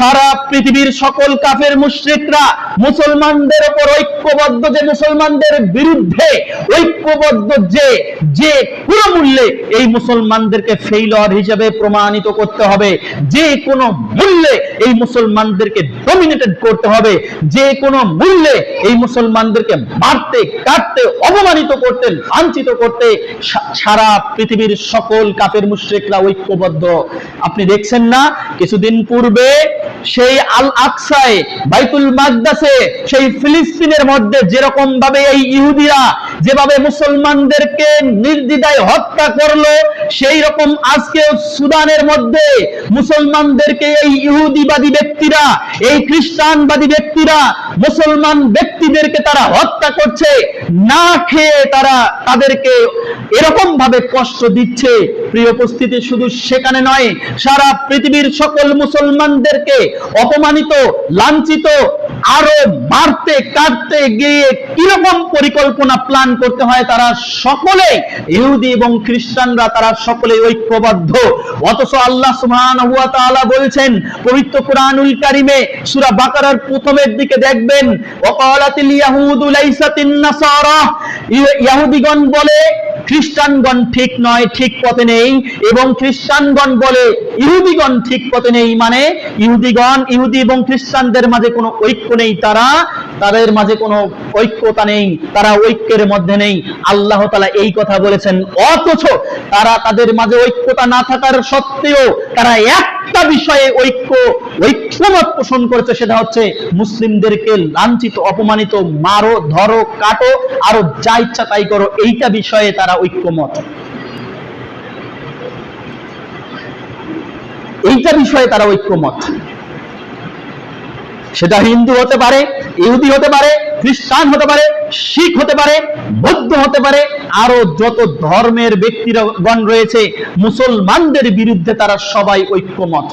সারা পৃথিবীর সকল কাফের মুশরিকরা মুসলমানদের উপর ঐক্যবদ্ধ যে মুসলমানদের বিরুদ্ধে ঐক্যবদ্ধ যে যে কোনো মূল্যে এই মুসলমানদেরকে ফেইলর হিসেবে প্রমাণিত করতে হবে, যে কোনো মূল্যে এই মুসলমানদেরকে ডমিনেটেড করতে হবে, যে কোনো মূল্যে এই মুসলমানদেরকে মারতে, কাটতে, অপমানিত করতে, লাঞ্ছিত করতে সারা পৃথিবীর সকল কাপের মুশ্রিকরা ঐক্যবদ্ধ। আপনি দেখছেন না? কিছুদিন পূর্বে সেই আল আকসায় বাইতুল মাকদাসে, সেই ফিলিস্তিনের মধ্যে যেরকম ভাবে এই ইহুদিরা যেভাবে মুসলমানদেরকে নির্দিদায় হত্যা করল সেই রকম আজকে সুদানের মধ্যে মুসলমানদেরকে এই ইহুদিবাদী ব্যক্তিরা, এই খ্রিস্টানবাদী ব্যক্তিরা, মুসলমান ব্যক্তিদেরকে তারা হত্যা করছে। না খেয়ে তারা তাদেরকে এরকম ভাবে কষ্ট দিচ্ছে। প্রিয় উপস্থিতি, শুধু সেখানে নয়, সারা পৃথিবীর সকল মুসলমানদেরকে অপমানিত, লাঞ্ছিত আরও মারতে কাটতে গিয়ে কীরকম পরিকল্পনা প্ল্যান করতে হয় তারা সকলে, ইহুদি এবং খ্রিস্টানরা তারা সকলে ঐক্যবদ্ধ। অথচ আল্লাহ সুবহানাহু ওয়া তাআলা বলছেন, পবিত্র কোরআনুল কারিমে সূরা বাকারার প্রথমের দিকে দেখবেন ওয়াকালাতিল ইয়াহুদু লাইসাতিন নাসারা। ইহ- ইহুদিগণ বলে খ্রিস্টানগণ ঠিক নয়, ঠিক পথে নেই এবং খ্রিস্টানগণ বলে ইহুদিগণ ঠিক পথে নেই মানে ইহুদিগণ, ইহুদি এবং খ্রিস্টানদের মাঝে কোনো ঐক্য নেই। তারা তাদের মাঝে কোনো ঐক্যতা নেই, তারা ঐক্যের মধ্যে নেই। আল্লাহ তালা এই কথা বলেছেন। অথচ তারা তাদের মাঝে ঐক্যতা না থাকার সত্ত্বেও তারা একটা বিষয়ে ঐক্য, ঐক্যমত পোষণ করেছে, সেটা হচ্ছে মুসলিমদেরকে লাঞ্ছিত, অপমানিত, মারো, ধরো, কাটো, আরও যা ইচ্ছা তাই করো, এইটা বিষয়ে তারা ঐক্যমত। এইটা বিষয়ে তারা ঐক্যমত। সেটা হিন্দু হতে পারে, ইহুদি হতে পারে, খ্রিস্টান হতে পারে, শিখ হতে পারে, বৌদ্ধ হতে পারে, আরও যত ধর্মের ব্যক্তিগণ রয়েছে, মুসলমানদের বিরুদ্ধে তারা সবাই ঐক্যমত।